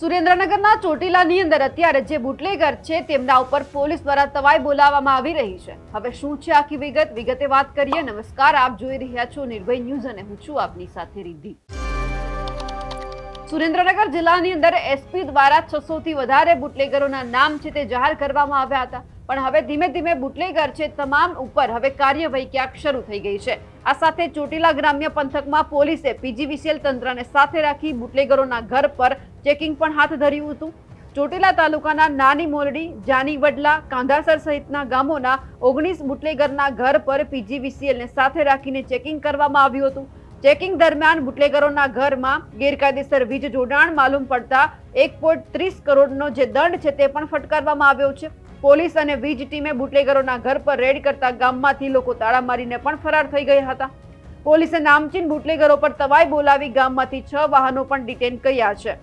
સુરેન્દ્રનગરના ચોટીલાની અંદર અત્યારે જે બુટલેગર છે તેમના ઉપર પોલીસ દ્વારા તવાઈ બોલાવવામાં આવી રહી છે. હવે શું છે આખી વિગત? વિગતે વાત કરીએ. નમસ્કાર, આપ જોઈ રહ્યા છો નિર્ભય ન્યૂઝ અને હું છું આપની સાથે રિદ્ધિ. સુરેન્દ્રનગર જિલ્લાની અંદર એસપી દ્વારા છસો થી વધારે બુટલેગરોના નામ છે તે જાહેર કરવામાં આવ્યા હતા. પણ હવે ધીમે ધીમે બુટલેગર છે તમામ ઉપર હવે કાર્યવાહી ક્યાંક શરૂ થઈ ગઈ છે. આ સાથે ચોટીલા ગ્રામ્ય પંથકમાં પોલીસે પીજીવીસીએલ તંત્રને સાથે રાખી બુટલેગરોના ઘર પર ચેકિંગ પણ હાથ ધર્યું હતું. ચોટીલા તાલુકાના નાની મોરડી જાની વડલા કાંધાસર સહિતના ગામોના ઓગણીસ બુટલેગરના ઘર પર પીજીવીસીએલને સાથે રાખીને ચેકિંગ કરવામાં આવ્યું હતું. ચેકિંગ દરમિયાન બુટલેગરોના ઘરમાં ગેરકાયદેસર વીજ જોડાણ માલુમ પડતા એક પોઈન્ટ ત્રીસ કરોડનો જે દંડ છે તે પણ ફટકારવામાં આવ્યો છે. પોલીસ અને વીજ ટીમે બુટલેગરોના ઘર પર રેડ કરતા ગામમાંથી લોકો તાળા મારીને પણ ફરાર થઈ ગયા હતા. પોલીસે નામચીન બુટલેગરો પર તવાઈ બોલાવી ગામમાંથી છ વાહનો પણ ડિટેન કર્યા છે.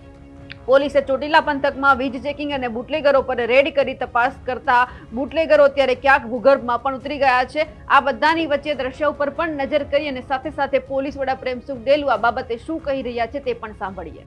પોલીસે ચોટીલા પંથકમાં વીજ ચેકિંગ અને બુટલેગરો પર રેડ કરી તપાસ કરતા બુટલેગરો અત્યારે ક્યાંક ભૂગર્ભમાં પણ ઉતરી ગયા છે. આ બધાની વચ્ચે દ્રશ્ય ઉપર પણ નજર કરી અને સાથે સાથે પોલીસ વડા પ્રેમસુખ ડેલુ આ બાબતે શું કહી રહ્યા છે તે પણ સાંભળીએ.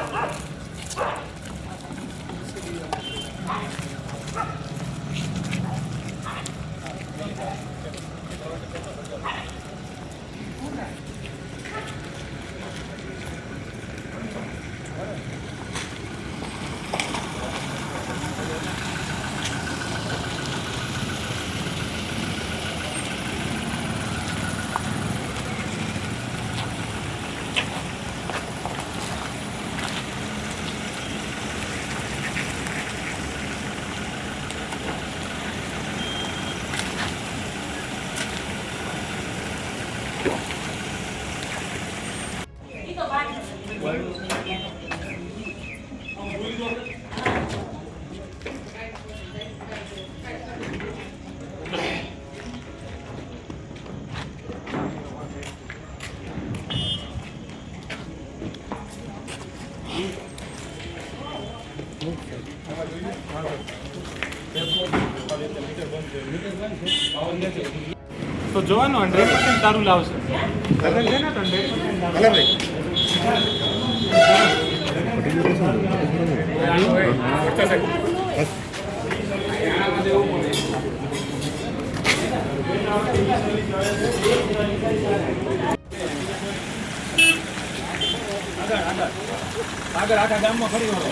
તો જોવાનું હંડ્રેડ પર્સન્ટ તારું લાવશે. લગન છે ને આગળ આખા ગામમાં ફરી વળો.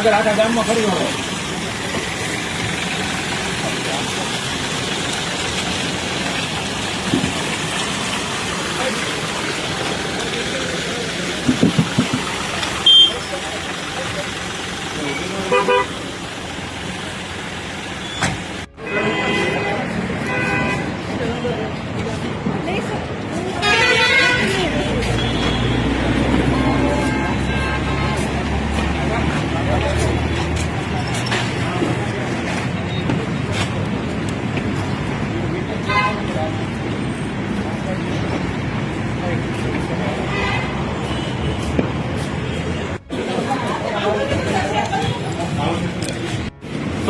આગળ આખા ગામમાં કરી હોય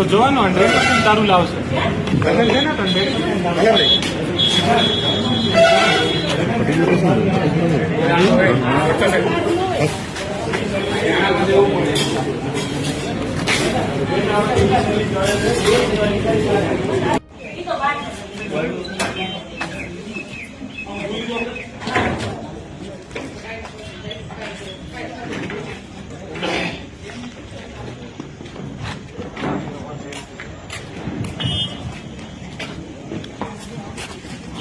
તો જોવાનું હંડ્રેડ પર્સન્ટ તારું લાવશે. Thank છે.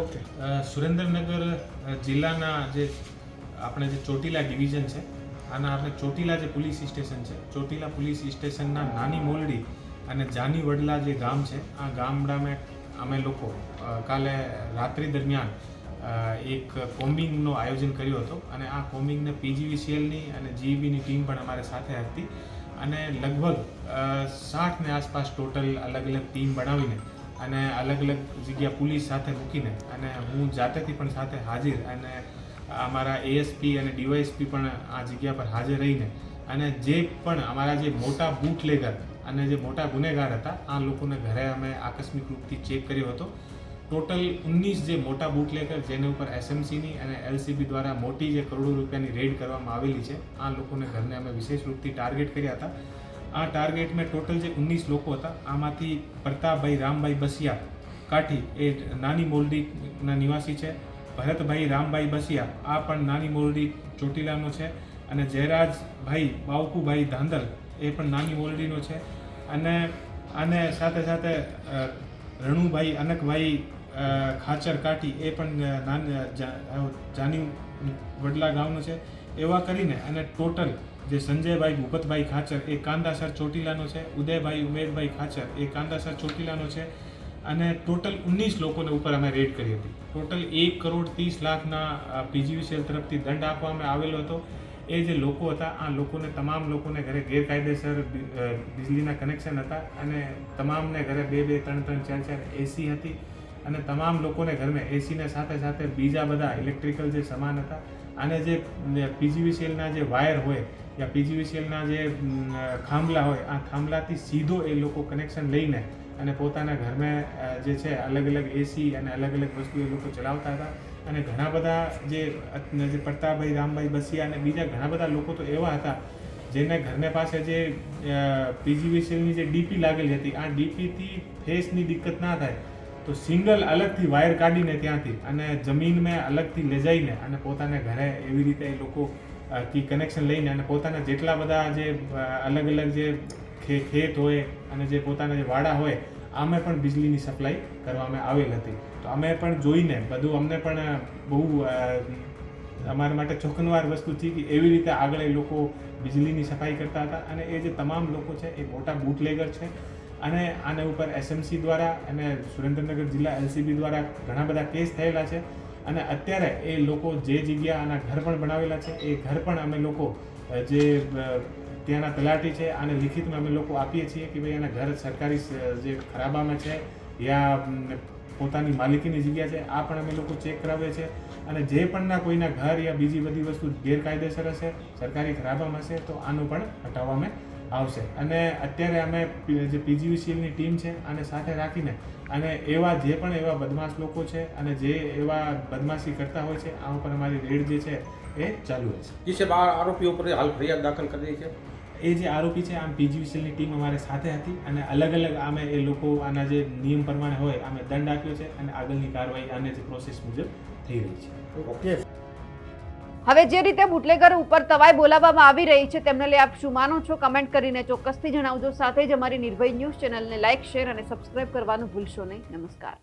ઓકે. સુરેન્દ્રનગર જિલ્લાના જે આપણે જે ચોટીલા ડિવિઝન છે, આના આપણે ચોટીલા જે પોલીસ સ્ટેશન છે, ચોટીલા પોલીસ સ્ટેશનના નાની મોલડી અને જાની વડલા જે ગામ છે, આ ગામડામાં અમે લોકો કાલે રાત્રિ દરમિયાન એક કોમ્બિંગનો આયોજન કર્યો હતો અને આ કોમ્બિંગને પીજીવીસીએલની અને જીઈબીની ટીમ પણ અમારી સાથે હતી અને લગભગ સાઠને આસપાસ ટોટલ અલગ અલગ ટીમ બનાવીને અને અલગ અલગ જગ્યા પોલીસ સાથે મૂકીને અને હું જાતેથી પણ સાથે હાજર અને અમારા એએસપી અને ડીવાયએસપી પણ આ જગ્યા પર હાજર રહીને અને જે પણ અમારા જે મોટા બૂટલેગર અને જે મોટા ગુનેગાર હતા, આ લોકોને ઘરે અમે આકસ્મિક રૂપથી ચેક કર્યો હતો. ટોટલ ઉન્નીસ જે મોટા બુટલેકર જેને ઉપર એસએમસીની અને એલસીબી દ્વારા મોટી જે કરોડો રૂપિયાની રેડ કરવામાં આવેલી છે, આ લોકોને ઘરને અમે વિશેષ રૂપથી ટાર્ગેટ કર્યા હતા. આ ટાર્ગેટમાં ટોટલ જે ઓગણીસ લોકો હતા, આમાંથી પ્રતાપભાઈ, રામભાઈ બસિયા કાઠી, એ નાની મોરડીના નિવાસી છે. ભરતભાઈ, રામભાઈ બસિયા, આ પણ નાની મોરડી ચોટીલાનો છે. અને જયરાજભાઈ, બાવકુભાઈ ધાંધલ, એ પણ નાની મોરડીનો છે. અને અને સાથે સાથે રણુભાઈ, અનકભાઈ ખાચર કાઠી, એ પણ નાન જાની વડલા ગામનો છે. એવા કરીને અને ટોટલ જે સંજયભાઈ ભૂપતભાઈ ખાચર, એ કાંદાસર ચોટીલાનો છે. ઉદયભાઈ ઉમેદભાઈ ખાચર, એ કાંદાસર ચોટીલાનો છે. અને ટોટલ ઉન્નીસ લોકોને ઉપર અમે રેડ કરી હતી. ટોટલ એક કરોડ ત્રીસ લાખના પીજીવીસીએલ તરફથી દંડ આપવામાં આવેલો હતો. એ જે લોકો હતા, આ લોકોને, તમામ લોકોને ઘરે ગેરકાયદેસર વીજળીના કનેક્શન હતા અને તમામને ઘરે બે બે, ત્રણ ત્રણ, ચાર ચાર એસી હતી અને તમામ લોકોને ઘરમાં એસીને સાથે સાથે બીજા બધા ઇલેક્ટ્રિકલ જે સામાન હતા અને જે પીજીવીસીએલના જે વાયર હોય યા પીજીવીસીએલના જે થાંભલા હોય, આ થાંભલાથી સીધો એ લોકો કનેક્શન લઈને અને પોતાના ઘરમાં જે છે અલગ અલગ એસી અને અલગ અલગ વસ્તુ એ લોકો ચલાવતા હતા. અને ઘણા બધા જે જે પ્રતાપભાઈ, રામભાઈ બસિયા અને બીજા ઘણા બધા લોકો તો એવા હતા, જેને ઘરને પાસે જે પીજીવીસીએલની જે ડીપી લાગેલી હતી, આ ડીપીથી ફેસની દિક્કત ના થાય. તો સિંગલ અલગથી વાયર કાઢીને ત્યાંથી અને જમીનને અલગથી લઈ જઈને અને પોતાને ઘરે એવી રીતે એ લોકો થી કનેક્શન લઈને અને પોતાના જેટલા બધા જે અલગ અલગ જે ખેત હોય અને જે પોતાના જે વાડા હોય, આમે પણ વીજળીની સપ્લાય કરવામાં આવેલ હતી. તો અમે પણ જોઈને બધું અમને પણ બહુ અમારા માટે ચોખનવાર વસ્તુ થઈ કે એવી રીતે આગળ એ લોકો વીજળીની સફાઈ કરતા હતા અને એ જે તમામ લોકો છે એ મોટા બૂટલેગર છે. અને આના ઉપર એસએમસી દ્વારા અને સુરેન્દ્રનગર જિલ્લા એલસીબી દ્વારા ઘણા બધા કેસ થયેલા છે. અને અત્યારે એ લોકો જે જગ્યા આના ઘર પણ બનાવેલા છે, એ ઘર પણ અમે લોકો જે ત્યાંના તલાટી છે, આને લિખિતમાં અમે લોકો આપીએ છીએ કે ભાઈ એના ઘર સરકારી જે ખરાબામાં છે યા પોતાની માલિકીની જગ્યા છે, આ પણ અમે લોકો ચેક કરાવીએ છીએ. અને જે પણના કોઈના ઘર યા બીજી બધી વસ્તુ ગેરકાયદેસર હશે, સરકારી ખરાબામાં હશે, તો આનું પણ હટાવવામાં આવશે. અને અત્યારે અમે જે પીજીવીસીએલની ટીમ છે આને સાથે રાખીને અને એવા જે પણ એવા બદમાશ લોકો છે અને જે એવા બદમાશી કરતા હોય છે આ ઉપર અમારી રેડ જે છે એ ચાલુ રહેશે જે છે બાર આરોપીઓ પર હાલ ફરિયાદ દાખલ કરી છે? એ જે આરોપી છે આમ પીજીવીસીએલની ટીમ અમારે સાથે હતી અને અલગ અલગ આમે એ લોકો આના જે નિયમ પ્રમાણે હોય અમે દંડ આપ્યો છે અને આગળની કાર્યવાહી આને જે પ્રોસેસ મુજબ થઈ રહી છે. ઓકે. હવે જે રીતે બુટલેગર ઉપર તવાઈ બોલાવવામાં આવી રહી છે, તેમને લઈ આપ શું માનો છો? કમેન્ટ કરીને ચોક્કસથી જણાવજો. સાથે જ અમારી નિર્ભય ન્યૂઝ ચેનલને લાઇક શેર અને સબસ્ક્રાઇબ કરવાનું ભૂલશો નહીં. નમસ્કાર.